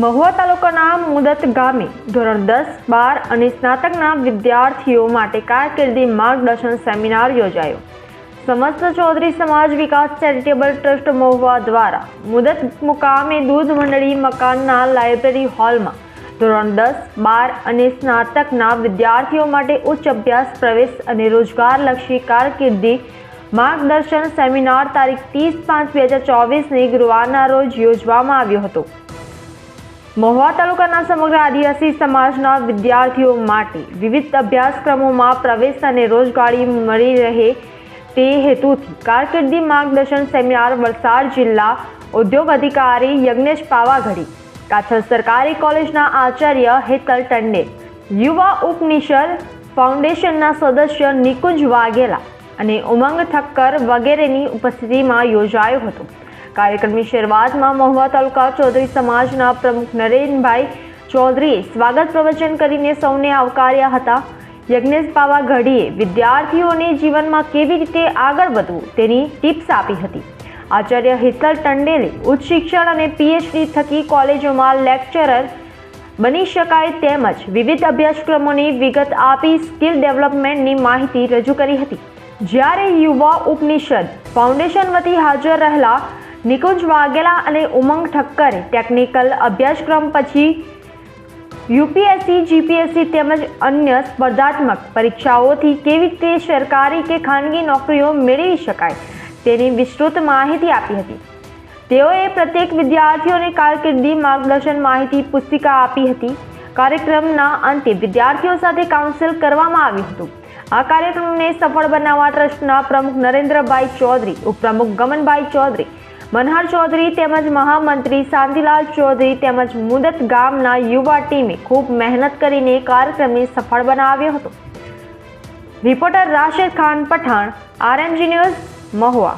મહુવા તાલુકાના મુદત ગામે ધોરણ દસ, બાર અને સ્નાતકના વિદ્યાર્થીઓ માટે કારકિર્દી માર્ગદર્શન સેમિનાર યોજાયો. સમસ્ત ચૌધરી સમાજ વિકાસ ચેરિટેબલ ટ્રસ્ટ મહુવા દ્વારા મુદત મુકામે દૂધ મંડળી મકાનના લાઇબ્રેરી હોલમાં ધોરણ દસ, બાર અને સ્નાતકના વિદ્યાર્થીઓ માટે ઉચ્ચ અભ્યાસ, પ્રવેશ અને રોજગારલક્ષી કારકિર્દી માર્ગદર્શન સેમિનાર તારીખ ત્રીસ પાંચ બે હજાર ચોવીસની ગુરુવારના રોજ યોજવામાં આવ્યો હતો. મહુવા તાલુકાના સમગ્ર આદિવાસી સમાજના વિદ્યાર્થીઓ માટે વિવિધ અભ્યાસક્રમોમાં પ્રવેશ અને રોજગારી મળી રહે તે હેતુથી કારકિર્દી માર્ગદર્શન સેમિનાર વલસાડ જિલ્લા ઉદ્યોગ અધિકારી યજ્ઞેશ પાવાઘડી કાછલ સરકારી કોલેજના આચાર્ય હેતલ ટંડેલ યુવા ઉપનિષદ ફાઉન્ડેશનના સદસ્ય નિકુંજ વાઘેલા અને ઉમંગ ઠક્કર વગેરેની ઉપસ્થિતિમાં યોજાયો હતો. કાર્યક્રમની શરૂઆતમાં મહુવા તાલુકા ચૌધરી સમાજના પ્રમુખ નરેનભાઈ ચૌધરીએ સ્વાગત પ્રવચન કરીને સૌને આવકાર્યા હતા. યજ્ઞેશ પાવાગઢીએ વિદ્યાર્થીઓને જીવનમાં કેવી રીતે આગળ વધવું તેની ટિપ્સ આપી હતી. આચાર્ય હિતલ ટંડેલે ઉચ્ચ શિક્ષણ અને પીએચડી થકી કોલેજોમાં લેક્ચરર બની શકાય તેમજ વિવિધ અભ્યાસક્રમોની વિગત આપી સ્કિલ ડેવલપમેન્ટની માહિતી રજૂ કરી હતી. જ્યારે યુવા ઉપનિષદ ફાઉન્ડેશન વતી હાજર રહેલા નિકુંજ વાઘેલા અને ઉમંગ ઠક્કરે ટેકનિકલ અભ્યાસક્રમ પછી યુપીએસસી, જીપીએસસી તેમજ અન્ય સ્પર્ધાત્મક પરીક્ષાઓથી કેવી રીતે સરકારી કે ખાનગી નોકરીઓ મેળવી શકાય તેની વિસ્તૃત માહિતી આપી હતી. તેઓએ પ્રત્યેક વિદ્યાર્થીઓને કારકિર્દી માર્ગદર્શન માહિતી પુસ્તિકા આપી હતી. કાર્યક્રમના અંતે વિદ્યાર્થીઓ સાથે કાઉન્સિલ કરવામાં આવ્યું હતું. આ કાર્યક્રમને સફળ બનાવવા ટ્રસ્ટના પ્રમુખ નરેન્દ્રભાઈ ચૌધરી, ઉપપ્રમુખ ગમનભાઈ ચૌધરી મનહર ચૌધરી તેમજ મહામંત્રી શાંતિલાલ ચૌધરી તેમજ મુદત ગામના યુવા ટીમે ખૂબ મહેનત કરીને કાર્યક્રમને સફળ બનાવ્યો હતો. Reporter Rashid Khan Pathan RMG news, Mahuva.